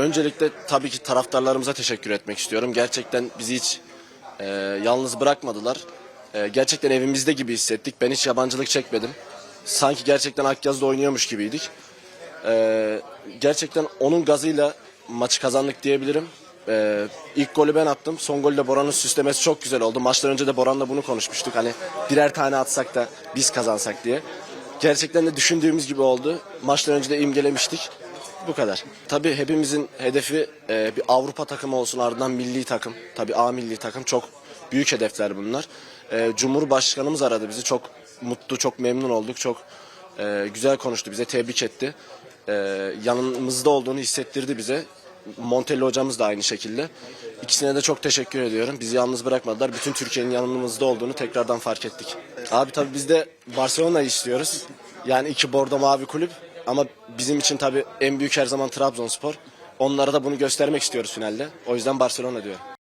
Öncelikle tabii ki taraftarlarımıza teşekkür etmek istiyorum. Gerçekten bizi hiç e, yalnız bırakmadılar. E, gerçekten evimizde gibi hissettik. Ben hiç yabancılık çekmedim. Sanki gerçekten Akyaz'da oynuyormuş gibiydik. E, gerçekten onun gazıyla maçı kazandık diyebilirim. E, ilk golü ben attım. Son golü de Boran'ın süslemesi çok güzel oldu. Maçtan önce de Boran'la bunu konuşmuştuk. Hani birer tane atsak da biz kazansak diye. Gerçekten de düşündüğümüz gibi oldu. Maçtan önce de imgelemiştik. Bu kadar. Tabii hepimizin hedefi e, bir Avrupa takımı olsun ardından milli takım. Tabii A milli takım çok büyük hedefler bunlar. E, Cumhurbaşkanımız aradı bizi. Çok mutlu, çok memnun olduk. Çok e, güzel konuştu bize, tebrik etti. E, yanımızda olduğunu hissettirdi bize. Montelli hocamız da aynı şekilde. İkisine de çok teşekkür ediyorum. Bizi yalnız bırakmadılar. Bütün Türkiye'nin yanımızda olduğunu tekrardan fark ettik. Abi tabii biz de Barcelona'yı istiyoruz. Yani iki bordo mavi kulüp. Ama bizim için tabii en büyük her zaman Trabzonspor. Onlara da bunu göstermek istiyoruz finalde. O yüzden Barcelona diyorum.